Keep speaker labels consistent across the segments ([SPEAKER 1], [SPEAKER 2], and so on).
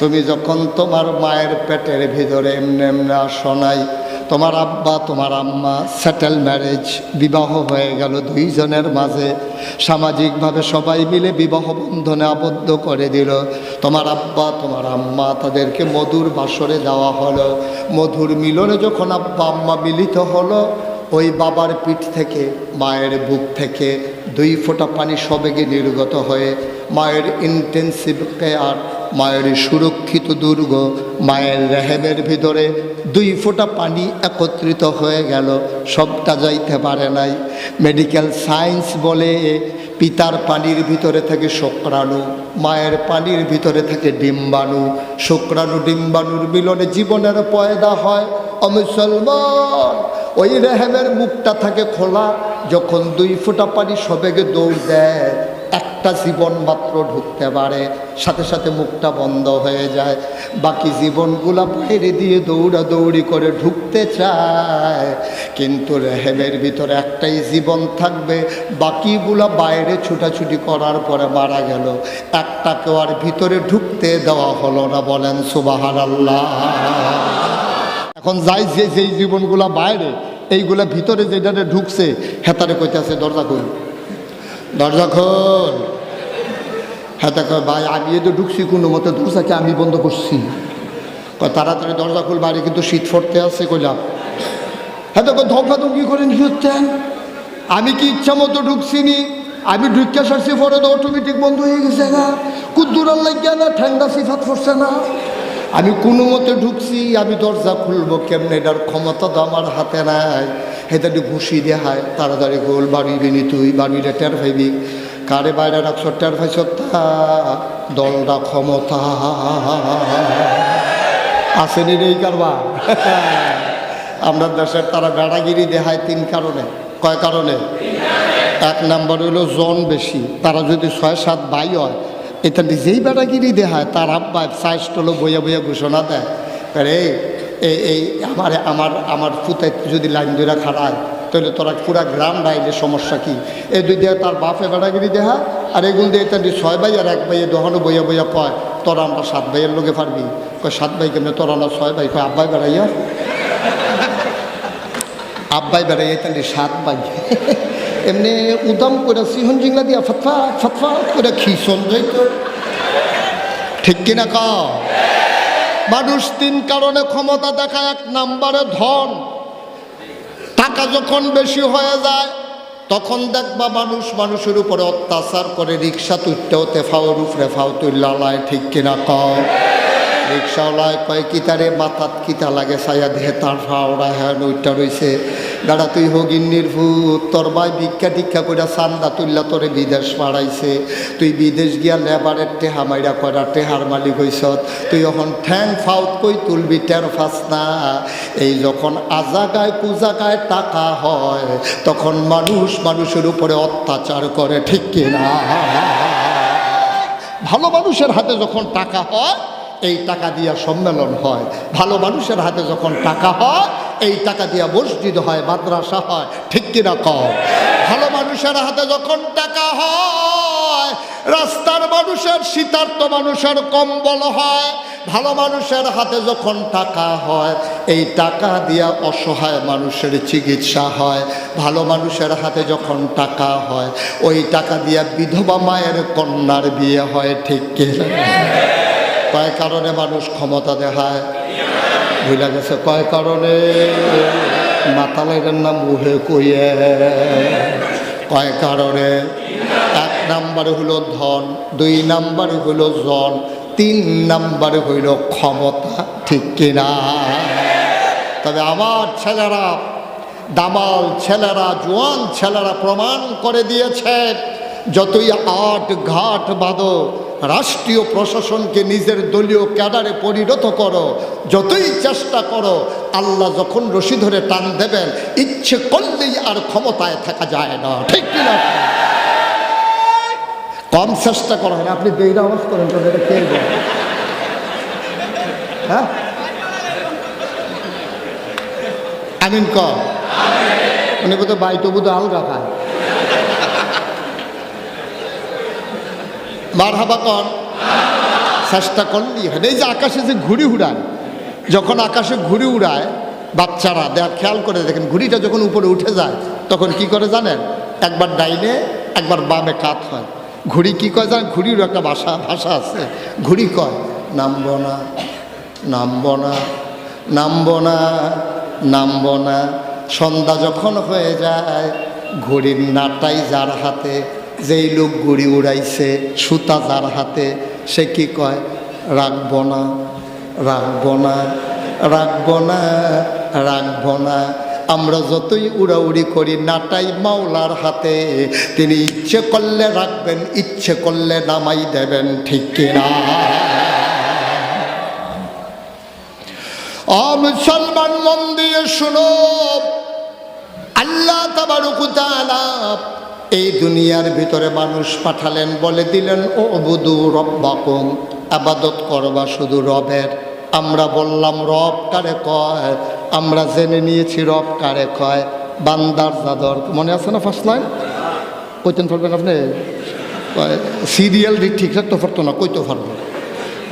[SPEAKER 1] তুমি যখন তোমার মায়ের পেটের ভিতরে এমনি এমনি আসো নাই, তোমার আব্বা, তোমার আম্মা সেটেল ম্যারেজ বিবাহ হয়ে গেল দুইজনের মাঝে। সামাজিকভাবে সবাই মিলে বিবাহ বন্ধনে আবদ্ধ করে দিল। তোমার আব্বা, তোমার আম্মা তাদেরকে মধুর বাসরে দেওয়া হলো। মধুর মিলনে যখন আব্বা, আম্মা মিলিত হলো, ওই বাবার পিঠ থেকে, মায়ের বুক থেকে দুই ফোঁটা পানি সবেগে নির্গত হয়ে মায়ের ইন্টেন্সিভ কেয়ার মায়ের সুরক্ষিত দুর্গ, মায়ের রেহেমের ভিতরে দুই ফোঁটা পানি একত্রিত হয়ে গেল, সবটা যাইতে পারে নাই। মেডিকেল সায়েন্স বলে পিতার পানির ভিতরে থাকে শুক্রাণু, মায়ের পানির ভিতরে থেকে ডিম্বাণু। শুক্রাণু ডিম্বাণুর মিলনে জীবনের পয়দা হয়। অমুসলমান ওই রেহেমের মুখটা থাকে খোলা, যখন দুই ফোঁটা পানি সবেগে দৌড় দেয় একটা জীবন মাত্র ঢুকতে পারে, সাথে সাথে মুখটা বন্ধ হয়ে যায়। বাকি জীবনগুলা বাইরে দিয়ে দৌড়া দৌড়ি করে ঢুকতে চায়। কিন্তু রেহেমের ভিতরে একটাই জীবন থাকবে, বাকিগুলা বাইরে ছুটাছুটি করার পরে মারা গেল। একটাকেও আর ভিতরে ঢুকতে দেওয়া হলো না বলেন সুবাহার আল্লাহ এখন যাই, যে, যেই জীবনগুলা বাইরে, এইগুলা ভিতরে যেটা ঢুকছে, হেতারে কইতেছে, দরজা খুল। দরজা খোল। হেতা কয় ভাই, আমি তো ঢুকছি কোনো মতে দরজাকে আমি বন্ধ করছি? তাড়াতাড়ি দরজা খুল বাইরে কিন্তু শীত ফটতে আছে কইলাম। হেতা কয় ধপা ধমকি করে নিচ্ছেন আমি কি ইচ্ছা মতো ঢুকছি নি আমি ঢুকে সারছি, পরে তো অটোমেটিক বন্ধ হয়ে গেছে না কুদ্দুরার লাগিয়া না ঠান্ডা সিফাত পড়ছে না। আমি কোনো মতে ঢুকছি, আমি দরজা খুলবো কেমনে? এটার ক্ষমতা তো আমার হাতে নাই। হেতাটি ঘুষি দেখায় তাড়াতাড়ি গোল, বাড়ি বিনি তুই, বাড়িটা টের পাইবি। কারে বাইরে রাখছ, টের পাইছ তা? দলটা ক্ষমতা। আসেনি রে এই কারবার? আমরা দেশের তারা বেড়াগিরি দেখায় তিন কারণে। কয় কারণে? এক নাম্বার হলো জন বেশি। তারা যদি ছয়, সাত ভাই হয় এটা যেই বেড়াগিরি দেখায়, তার আব্বা সাইজ টলো বইয়া বইয়া ঘোষণা দেয়। রে এই আমার আমার আমার ফুতাই যদি লাইন ধরে খাড়ায়, তাহলে তোরা পুরা গ্রাম ডাইলে সমস্যা কি? এই দুই দিয়ে তার বাপে বেড়াগিরি দেহা, আর এগুলো দিয়ে তার ছয় ভাই আর এক ভাইয়ে দহনো বইয়া বইয়া কয়, তোরা আমরা সাত ভাইয়ের লোকে পারবি? কয়, সাত ভাই কেমনে? তোরা না ছয় ভাই? কয়, আব্বাই বেড়াইয়া। আব্বাই বেড়াইয়া তাহলে সাত ভাই। এমনি উদাম করে সিহন জিংলা দিয়া ফতফা ফতফা করে খিসন ঠিক কিনা ক মানুষ তিন কারণে ক্ষমতা দেখায়। এক নাম্বারে ধন। টাকা যখন বেশি হয়ে যায়, তখন দেখবা মানুষ মানুষের উপরে অত্যাচার করে। রিক্সা তুলতে তেফাও ফাওর উপরে ফাও তুল্লালায় ঠিক কিনা কম রিক্সাওয়ালায় কয়, কিতারে মাথাত কিতা লাগে, সায়া দেহে তার ফাওড়া হ্যাঁ ওইটা রইছে। গাড়া তুই হগিন্নির ভূত তোর ভাই ভিক্ষা টিক্ষা করে চান্দা তুললা তোরে বিদেশ মারাইছে তুই বিদেশ গিয়া লেবারের টেহা মাইরা করা টেহার মালিক হইছত তুই এখন ঠ্যাং ফাউত কই তুলবি টের ফাস না। এই যখন আজাগায় কুজাগায় টাকা হয়, তখন মানুষ মানুষের উপরে অত্যাচার করে, ঠিক কিনা? ভালো মানুষের হাতে যখন টাকা হয় এই টাকা দিয়া সম্মেলন হয়। ভালো মানুষের হাতে যখন টাকা হয়, এই টাকা দিয়া মসজিদ হয়, মাদ্রাসা হয়, ঠিক কিনা কম ভালো মানুষের হাতে যখন টাকা হয়, রাস্তার মানুষের, শীতার্থ মানুষের কম্বল হয়। ভালো মানুষের হাতে যখন টাকা হয়, এই টাকা দিয়া অসহায় মানুষের চিকিৎসা হয়। ভালো মানুষের হাতে যখন টাকা হয়, ওই টাকা দিয়া বিধবা মায়ের কন্যার বিয়ে হয়, ঠিক কিনা? কয় কারণে মানুষ ক্ষমতা দেখায়? ভুলে গেছে, কয় কারণে? মাতালের নাম মুহে কইয়ে। কয় কারণে? এক নাম্বারে হলো ধন, দুই নাম্বারে হলো জন, তিন নাম্বারে হইল ক্ষমতা, ঠিক কিনা? তবে আমার ছেলেরা, দামাল ছেলেরা, জোয়ান ছেলেরা প্রমাণ করে দিয়েছে, যতই আট ঘাট বাঁধো রাষ্ট্রীয় প্রশাসনকে নিজের দলীয় ক্যাডারে পরিণত করো। যতই চেষ্টা করো, আল্লাহ যখন রশি ধরে টান দেবেন, ইচ্ছে করলেই আর ক্ষমতায় থাকা যায় না। ঠিক কিনা কম চেষ্টা করা হয় আপনি বেইরা আওয়াজ করেন তো এটা কে? হ্যাঁ? আমিন কম। উনি বোধহয় বাইটো বোধহয় আলগা খায়। মার হাবা কন। চেষ্টা করলেই হয় এই যে আকাশে যে ঘুড়ি উড়ায়, যখন আকাশে ঘুড়ি উড়ায় বাচ্চারা দেখ খেয়াল করে দেখেন, ঘুড়িটা যখন উপরে উঠে যায়, তখন কি করে জানেন? একবার ডাইনে, একবার বামে কাত হয়। ঘুড়ি কি কয় জানেন? ঘুড়িরও একটা ভাষা ভাষা আছে। ঘুড়ি কয়, নামব না নামব না নামব না নামব না। সন্ধ্যা যখন হয়ে যায়, ঘুড়ির নাটাই যার হাতে যেই লোক গুড়ি উড়াইছে, সুতা যার হাতে, সে কি কয়? রাখব না রাখব না রাখব না রাখব না। আমরা যতই উড়াউড়ি করি, নাটাই মাওলার হাতে। তিনি ইচ্ছে করলে রাখবেন, ইচ্ছে করলে নামাই দেবেন, ঠিক কিনা মুসলমান মন দিয়ে শুনো। আল্লাহ তাবারুকুতালা এই দুনিয়ার ভিতরে মানুষ পাঠালেন, বলে দিলেন ও বুধু রব্বাকুম, আবাদত করবা শুধু রবের। আমরা বললাম, রব কারে কয়? আমরা জেনে নিয়েছি, রব কারে কয়? বান্দার জাদর মনে আছে না ফার্স্ট লাইন? কইতেন পারবেন আপনি? সিরিয়াল ঠিক রাখতে পারতো না, কইতে পারব।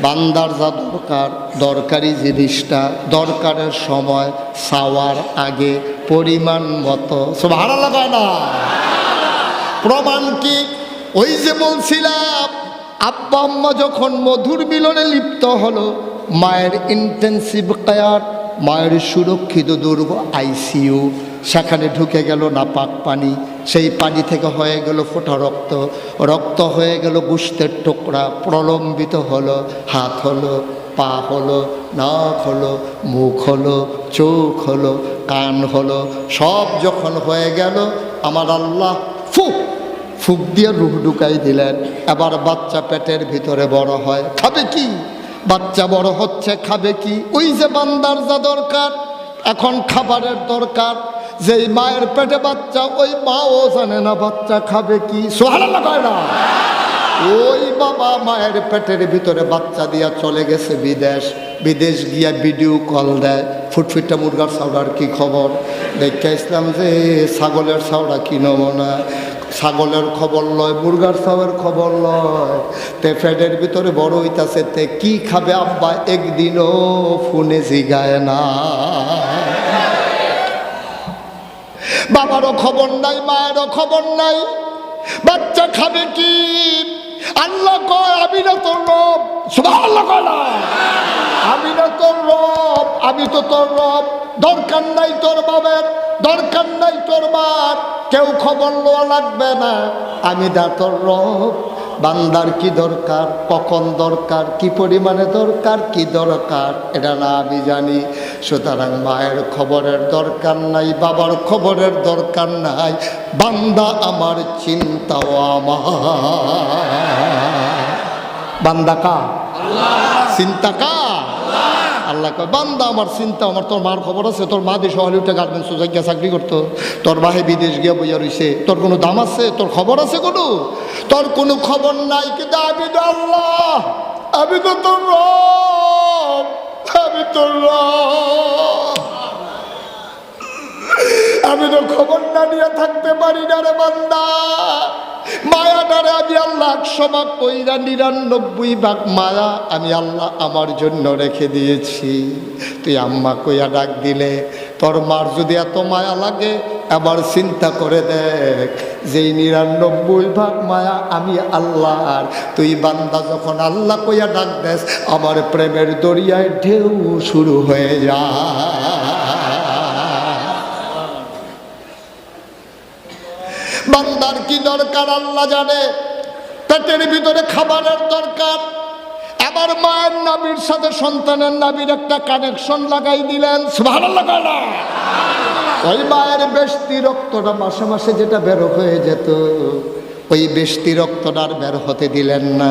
[SPEAKER 1] বান্দার যা দরকার দরকারি জিনিসটা, দরকারের সময়, চাওয়ার আগে, পরিমাণ মতো। সব হারা লাগায় না? প্রমাণ কি? ওই যে বলছিলাম, আব্বা আম্মা যখন মধুর মিলনে লিপ্ত হলো, মায়ের ইন্টেন্সিভ কেয়ার মায়ের সুরক্ষিত দুর্গ আইসিইউ, সেখানে ঢুকে গেল নাপাক পানি, সেই পানি থেকে হয়ে গেল ফোটা রক্ত রক্ত হয়ে গেল গুস্তের টুকরা, প্রলম্বিত হলো, হাত হলো, পা হলো, নাক হলো, মুখ হলো, চোখ হলো, কান হলো, সব যখন হয়ে গেল, আমার আল্লাহ ফুক ফুক দিয়ে রুহ ঢুকাই দিলেন। এবার বাচ্চা পেটের ভিতরে বড় হয়। খাবে কি? বাচ্চা বড় হচ্ছে, খাবে কি? ওই যে বান্দার যা দরকার, এখন খাবারের দরকার। যেই মায়ের পেটে বাচ্চা, ওই মাও জানে না বাচ্চা খাবে কি। না? ওই বাবা মায়ের পেটের ভিতরে বাচ্চা দিয়া চলে গেছে বিদেশ। বিদেশ গিয়া ভিডিও কল দেয়। ফুটফুটটা মুরগার সাউডার কি খবর? দেখে ইসলাম যে ছাগলের সাউডা কি নমনা ছাগলের খবর লয়, মুরগার সাউয়ের খবর লয়। তে ফ্যাটের ভিতরে বড় হইতাছে, তে কি খাবে আব্বা? একদিনও ফোনে জিগায় না। বাবারও খবর নাই, মায়েরও খবর নাই। বাচ্চা খাবে কি? আল্লাহ কয়, আমি না তোর রব। আল্লাহ কয় না। আমি না তোর রব, আমি তো তোর রব। দরকার নাই তোর বাবের দরকার নাই তোর মার। কেউ খবর লওয়া লাগবে না। আমি দা তোর রব বান্দার কি দরকার কখন দরকার কি পরিমাণে দরকার কি দরকার এটা না আমি জানি। সুতরাং মায়ের খবরের দরকার নাই বাবার খবরের দরকার নাই। বান্দা আমার চিন্তাও আমার। বান্দা কা চিন্তা কা আল্লাহ কয়, বান্দা, আমার চিন্তা, আমার তোর মার খবর আছে, তোর মা দেশে হলিউডে গার্মেন্টস গিয়া চাকরি করতো। তোর বাহে বিদেশ গিয়া বইয়া রইছে, তোর কোনো দাম আছে, তোর খবর আছে কোনো? তোর কোনো খবর নাই কিন্তু আমি তো আল্লাহ, আমি তো তোর আমি তোর রব। আমি তো খবর না নিয়ে থাকতে পারি না রে বান্দা। মায়াটারে আমি আল্লাহ ভাগ কইরা নিরানব্বই ভাগ মায়া আমি আল্লাহ আমার জন্য রেখে দিয়েছি। তুই আম্মা কইয়া ডাক দিলে, তোর মার যদি এত মায়া লাগে, আবার চিন্তা করে দেখ, যেই নিরানব্বই ভাগ মায়া আমি আল্লাহর, তুই বান্দা যখন আল্লাহ কইয়া ডাক দেস, আমার প্রেমের দরিয়ায় ঢেউ শুরু হয়ে যায় বান্দার কি দরকার, আল্লাহ জানে। পেটের ভিতরে খাবারের দরকার। আবার মায়ের নাবির সাথে সন্তানের নাবির একটা কানেকশন লাগাই দিলেন। ভালো লাগায় ওই মায়ের বেশতি রক্তটা মাসে মাসে যেটা বের হয়ে যেত, ওই বেশতি রক্তটা আর বের হতে দিলেন না।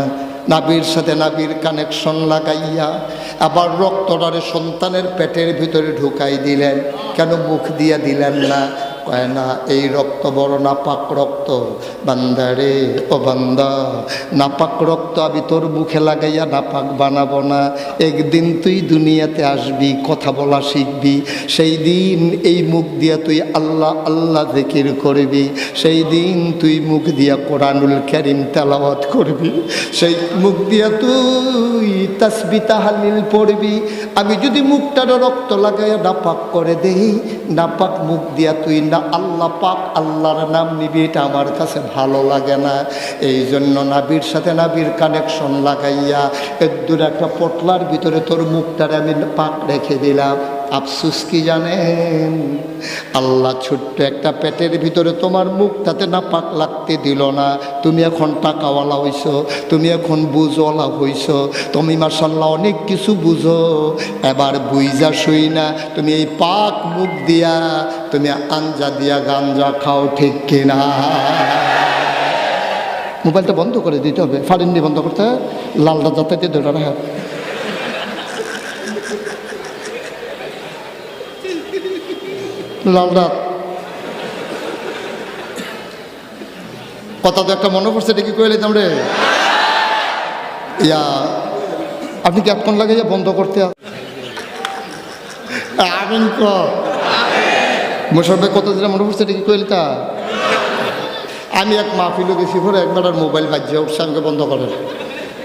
[SPEAKER 1] নাবির সাথে নাবির কানেকশন লাগাইয়া আবার রক্তটারে সন্তানের পেটের ভিতরে ঢুকাই দিলেন। কেন মুখ দিয়ে দিলেন না? কয় না এই রক্ত বড় নাপাক রক্ত। বান্দারে ও বান্দা, নাপাক রক্ত আমি তোর মুখে লাগাইয়া নাপাক বানাবো না। একদিন তুই দুনিয়াতে আসবি, কথা বলা শিখবি। সেই দিন এই মুখ দিয়া তুই আল্লাহ আল্লাহ জিকির করবি। সেই দিন তুই মুখ দিয়া কোরআনুল করিম তেলাওয়াত করবি। সেই মুখ দিয়া তুই তাসবি তাহালিল পড়বি। আমি যদি মুখটার রক্ত লাগাইয়া নাপাক করে দেই, নাপাক মুখ দিয়া তুই না, আল্লাহ পাক আল্লাহর নাম নিবি, এটা আমার কাছে ভালো লাগে না। এই জন্য নাবির সাথে নাবির কানেকশন লাগাইয়া এদুর একটা পটলার ভিতরে তোর মুখটারে আমি পাক রেখে দিলাম। আফসুস কি জানেন? আল্লাহ ছোট্ট একটা পেটের ভিতরে তোমার মুখ তাতে না পাক লাগতে দিল না। তুমি এখন টাকাওয়ালা হইছ, তুমি এখন বুঝওয়ালা হইছ, তুমি মার্শাল্লাহ অনেক কিছু বুঝো। এবার বুইজা শুই না, তুমি এই পাক মুখ দিয়া, তুমি আঞ্জা দিয়া গাঞ্জা খাও ঠিক কিনা? মোবাইলটা বন্ধ করে দিতে হবে ফারিন্দি বন্ধ করতে লালটা যাতে যাতায়াতে ধরে রাখা। লাল রাত কথা তো একটা মনে পড়ছে, এটা কি কইলে তোমরে ইয়া, আপনি কি আপন লাগাইয়া বন্ধ করতে আমিন ক। মোশারফে কত দিন মনে পড়ছে, এটা কি কইলে তা আমি এক মাহফিলে গেছি পরে একবার আর মোবাইল বাজিয়ে উঠছে, আমাকে বন্ধ করেন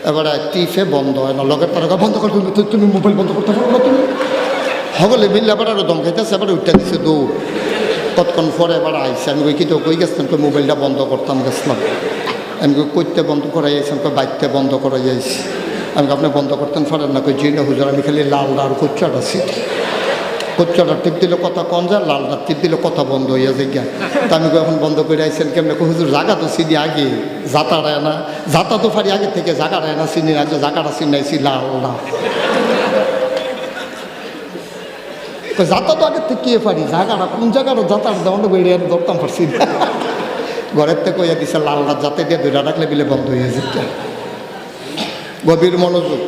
[SPEAKER 1] এবারে টিফে বন্ধ হয় না লগের তারা বন্ধ করে তুমি তুমি মোবাইল বন্ধ করতে পারো না তুমি? হগলে মিললে এবার আরও দম খাইতেছে এবার উঠতে দিছে, দৌড়। কতক্ষণ পরে এবার আইসে আমি কই, কি তো কই গেছিলাম কই, মোবাইলটা বন্ধ করতাম গেছিলাম। আমি কই বন্ধ করাই আইসাম কই বাইকতে বন্ধ করাই আইসি আমি আপনি বন্ধ করতেন পারেন না। কই না হুজুর, আমি খালি লাল আর কুচ্চাটা আছি। কুচ্চাটা টিপ দিলে কথা কম যায়, লাল লালটা টিপ দিলে কথা বন্ধ হইয়া যায় গিয়া। তা আমি এখন বন্ধ করে আইসেন কেমন? হুজুর, জাগা তো চিনি আগে যাতা রায় না। যাতা তো ফারি আগে থেকে জাগা রায় না, চিনি যে জাগাটা চিনাইছি লাল লাল তো যাতা তো আগের থেকে পারি, জায়গাটা কোন জায়গাটা যাতার দেওয়ানো বেরিয়ে আমি ধরতাম পারছি না। ঘরের থেকে কইয়া দিছে, লাল রাত যাতে দিয়ে দুইটা রাখলে বিলে বন্ধ হয়ে যেত গভীর মনোযোগ,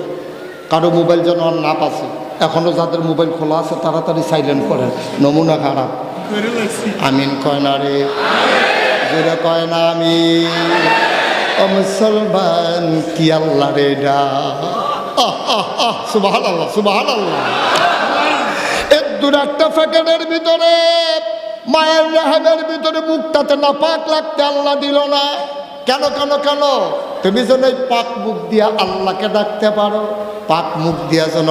[SPEAKER 1] কারও মোবাইল যেন আর না পাচ্ছে। এখনও যাদের মোবাইল খোলা আছে, তাড়াতাড়ি সাইলেন্ট করেন নমুনা খারাপ। আমিন কয় না রে। জোরে কয় না আমি মুসলমান, কি আল্লাহ রে ডা সুবাহ আল্লাহ সুবাহ আল্লাহ দূর একটা প্যাকেটের ভিতরে, মায়ের রেহাবের ভিতরে মুখটাতে না পাক লাগতে আল্লাহ দিল না। কেন কেন কেন? তুমি যেন এই পাক মুখ দিয়া আল্লাহকে ডাকতে পারো, পাক মুখ দিয়া যেন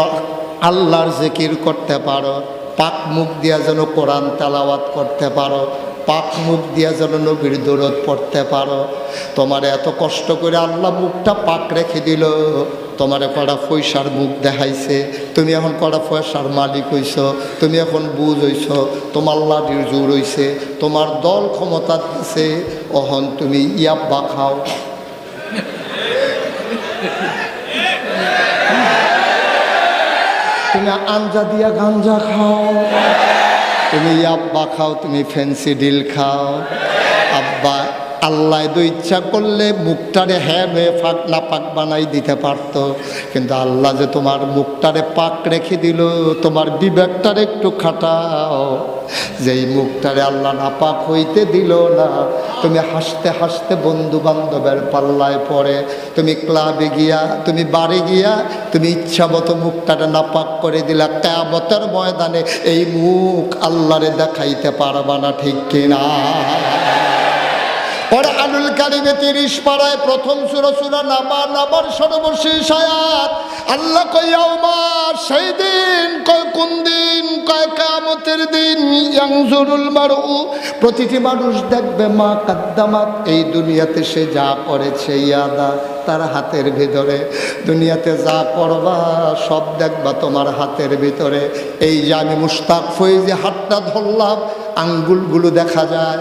[SPEAKER 1] আল্লাহর জিকির করতে পারো, পাক মুখ দিয়া যেন কোরআন তেলাওয়াত করতে পারো, পাক মুখ দিয়া যেন নবীর দৌড়ত পড়তে পারো। তোমার এত কষ্ট করে আল্লাহ মুখটা পাক রেখে দিল। তোমার কড়া পয়সার মুখ দেখাইছে। তুমি এখন কড়া পয়সার মালিক হইছ, তুমি এখন বুঝ হইছ, তোমার লাডির জোর হইছে, তোমার দল ক্ষমতা দিছে, অহন তুমি ইয়াব্বা খাও। তুমি আঞ্জা দিয়া গাঞ্জা খাও। তুমি আব্বা খাও, তুমি ফ্যান্সি ডিল খাও। আল্লাহ তো ইচ্ছা করলে মুখটারে হ্যাঁ হয়ে ফাঁক না পাক বানাই দিতে পারত। কিন্তু আল্লাহ যে তোমার মুখটারে পাক রেখে দিল, তোমার বিবেকটারে একটু খাটাও। যেই মুখটারে আল্লাহ না পাক হইতে দিল না, তুমি হাসতে হাসতে বন্ধু বান্ধবের পাল্লায় পড়ে, তুমি ক্লাবে গিয়া, তুমি বাড়ি গিয়া, তুমি ইচ্ছা মতো মুখটারে নাপাক করে দিলা। কেয়ামতের ময়দানে এই মুখ আল্লাহরে দেখাইতে পারবা না, ঠিক কিনা? পরে আনুল কারিমে তিরিশ পাড়ায় প্রথম সুর সুরা নামা নামার সর্বশেষ আয়াত। আল্লাহ কইয়া উমার সেই দিন, কয় কোন দিন, কয় কামতের দিন, ইয়াংজুরুল মারু প্রতিটি মানুষ দেখবে মা কাদ্দামাত, এই দুনিয়াতে সে যা করেছে, ইয়াদা তার হাতের ভিতরে। দুনিয়াতে যা করবা, সব দেখবা তোমার হাতের ভিতরে। এই যে আমি মুস্তাক হয়ে যে হাতটা ধরলাম আঙ্গুলগুলো দেখা যায়,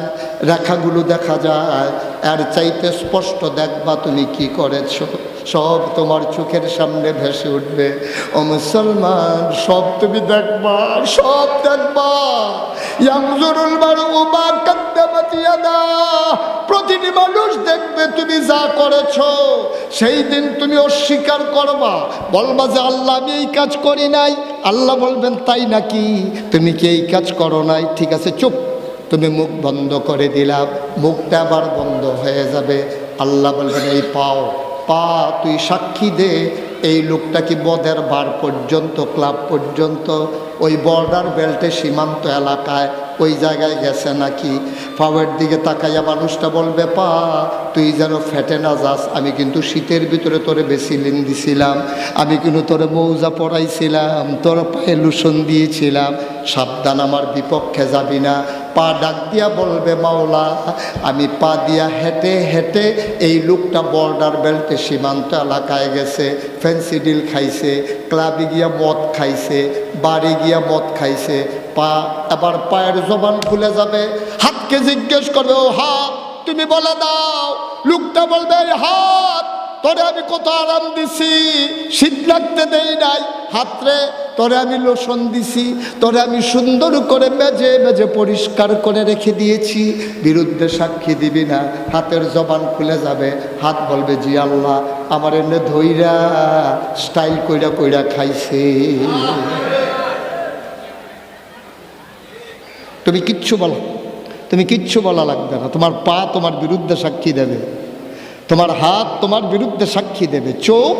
[SPEAKER 1] রেখাগুলো দেখা যায়। আর চাইতে স্পষ্ট দেখবা তুমি কি করেছ। সব তোমার চোখের সামনে ভেসে উঠবে। ও মুসলমান, সব তুমি দেখবা, সব দেখবা। কাদ্দামাত ইয়াদা প্রতিটি মানুষ দেখবে তুমি যা করেছ। সেই দিন তুমি অস্বীকার করবা। বলবা যে, আল্লাহ, আমি এই কাজ করি নাই। আল্লাহ বলবেন, তাই নাকি? তুমি কি এই কাজ করো নাই? ঠিক আছে, চুপ। তুমি মুখ বন্ধ করে দিলাম মুখটা আবার বন্ধ হয়ে যাবে। আল্লাহ বলবেন, এই পাও, পা তুই সাক্ষী দে। এই লোকটা কি বদের বার পর্যন্ত, ক্লাব পর্যন্ত ওই বর্ডার বেল্টে সীমান্ত এলাকায় ওই জায়গায় গেছে নাকি? পাওয়ের দিকে তাকাইয়া মানুষটা বলবে, পা, তুই যেন ফেটে না যাস, আমি কিন্তু শীতের ভিতরে তোরে বেশি লিন দিছিলাম, আমি কিন্তু তোরে মৌজা পড়াইছিলাম তোর পায়ে লুসন দিয়েছিলাম, সাবধান আমার বিপক্ষে যাবি না। পা ডাক দিয়া বলবে, মাওলা, আমি পা দিয়া হেঁটে হেঁটে এই লোকটা বর্ডার বেল্টে সীমান্ত এলাকায় গেছে ফ্যান্সি ডিল খাইছে ক্লাবে গিয়া মদ খাইছে বাড়ি গিয়া মদ খাইছে, পা আবার পায়ের জবান খুলে যাবে। হাতকে জিজ্ঞেস করবে, ও হাত, তুমি বলে দাও, লোকটা বলবে হাত, তোরে আমি কত আরাম দিছি? শীত লাগতে দেই নাই। হাতরে তোরে আমি লোশন দিছি, তোরে আমি সুন্দর করে মেজে মেজে পরিষ্কার করে রেখে দিয়েছি। বিরুদ্ধে সাক্ষী দিবি না, হাতের জবান খুলে যাবে। হাত বলবে, জি আল্লাহ, আমার এনে ধইরা, স্টাইল কইরা কইরা খাইছে। তুমি কিচ্ছু বলো, তুমি কিচ্ছু বলা লাগবে না। তোমার পা তোমার বিরুদ্ধে সাক্ষী দেবে, তোমার হাত তোমার বিরুদ্ধে সাক্ষী দেবে। চোখ,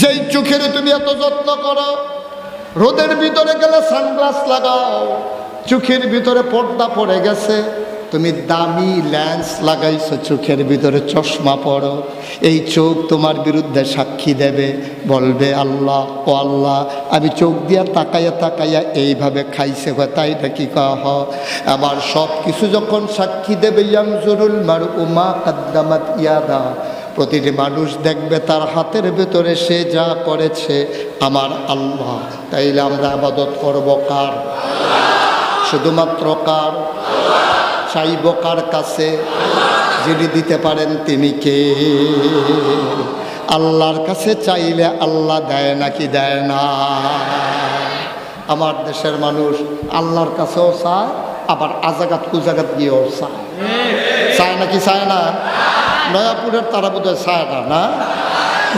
[SPEAKER 1] যেই চোখের তুমি এত যত্ন করো, রোদের ভিতরে গেলে সানগ্লাস লাগাও, চোখের ভিতরে পর্দা পড়ে গেছে তুমি দামি ল্যান্স লাগাইছো চোখের ভিতরে চশমা পড়ো এই চোখ তোমার বিরুদ্ধে সাক্ষী দেবে, বলবে, আল্লাহ, ও আল্লাহ, আমি চোখ দিয়া তাকাইয়া তাকাইয়া এইভাবে খাইছে হয় তাই নাকি কহ? আমার সব কিছু যখন সাক্ষী দেবে ইয়ামজুরুল মার উমা কাদ্দামাত ইয়াদা। প্রতিটি মানুষ দেখবে তার হাতের ভেতরে সে যা করেছে, আমার আল্লাহ। তাইলে আমরা আবাদত করব কার? শুধুমাত্র কার? চাইব কার কাছে? যিনি দিতে পারেন তিনি কে? আল্লাহর কাছে চাইলে আল্লাহ দেয় নাকি দেয় না? আমার দেশের মানুষ আল্লাহর কাছেও চায়, আবার আজাগাত কুজাগাত গিয়েও চায়। চায় নাকি চায় না? নয়াপুরের তারা বোধহয় চায় না না?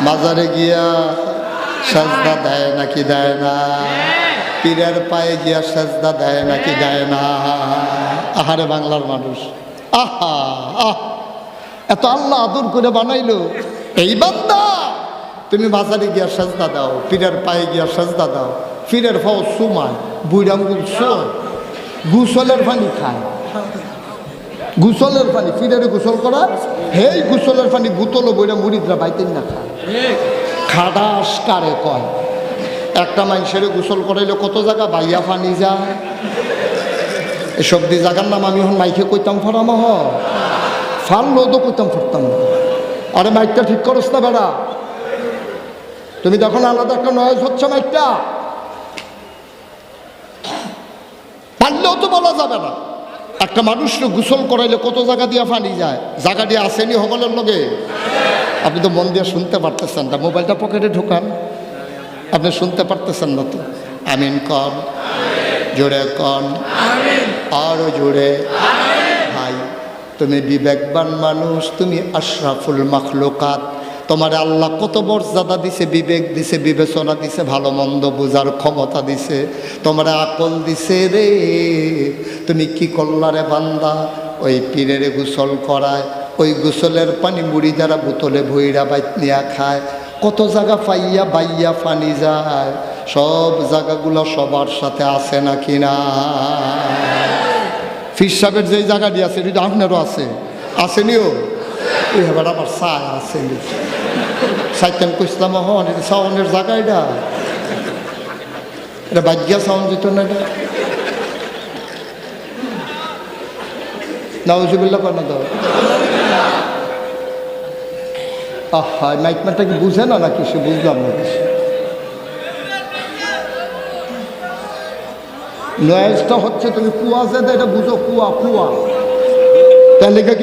[SPEAKER 1] বাজারে গিয়া সাজদা দেয় নাকি দেয় না? পীরের পায়ে গিয়া সাজদা দেয় নাকি দেয় না? আহারে বাংলার মানুষ। আহা, আহ। এত আল্লাহ আদর করে বানাইলো। এই বান্দা, তুমি বাজারে গিয়া সাজদা দাও, পীরের পায়ে গিয়া সাজদা দাও, পীরের ফাও সুমায় বুড়াঙ্গুল সোয় গুসলের পানি খায়। গুসলের পানি ফিরে গোসল করা, হেই গুসলের পানি বুতল বইরা মুড়িদরা বাইতেন না খায়। খাদাস কারে কয়? একটা মানুষের গোসল করাইলে কত জায়গা বাইয়া পানি যায়? এসব দি জায়গার নাম আমি এখন মাইকে কইতাম ফরাম হ ফাললেও তো কইতাম ফরতাম আরে মাইকটা ঠিক করস না বেড়া। তুমি তখন আলাদা একটা নয়েজ হচ্ছে মাইকটা। পারলেও তো বলা যাবে না। একটা মানুষকে গোসল করাইলে কত জায়গা দিয়ে পানি যায়। জায়গা দিয়ে আসেনি হবলের লগে। আপনি তো মন দিয়ে শুনতে পারতেছেন না। মোবাইলটা পকেটে ঢোকান। আপনি শুনতে পারতেছেন না তো। আমিন কন। জোরে কন। আরও জোরে। ভাই, তুমি বিবেকবান মানুষ, তুমি আশরাফুল মাখলুকাত। তোমার আল্লাহ কত মর্যাদা দিছে, বিবেক দিছে, বিবেচনা দিছে, ভালো মন্দ বোঝার ক্ষমতা দিছে। তোমার আকল দিছে রে। তুমি কি করলা রে বান্দা? ওই পীরের গোসল করায়, ওই গোসলের পানি মুড়ি যারা বোতলে ভইরা বাইত নিয়া খায়। কত জায়গা পাইয়া বাইয়া পানি যায়, সব জায়গাগুলো সবার সাথে আছে নাকি না ফির সাহেবের যে জায়গাটি আছে, এটা আপনারও আছে। আসেনিও ওই এবার আমার চায় আসেনি। সাইকেল কইসলাম হন এটা সাউন্ডের জায়গা এটা। এটা বাজ্যা সাউন্ড যেত না এটা? নাউজুবিল্লা কর না তো? আহা মাইকমানটা কি বুঝে না না কিছু বুঝলাম না কিছু? নয়েজটা হচ্ছে তুমি কুয়া যে এটা বুঝো কুয়া কুয়া। তাহলে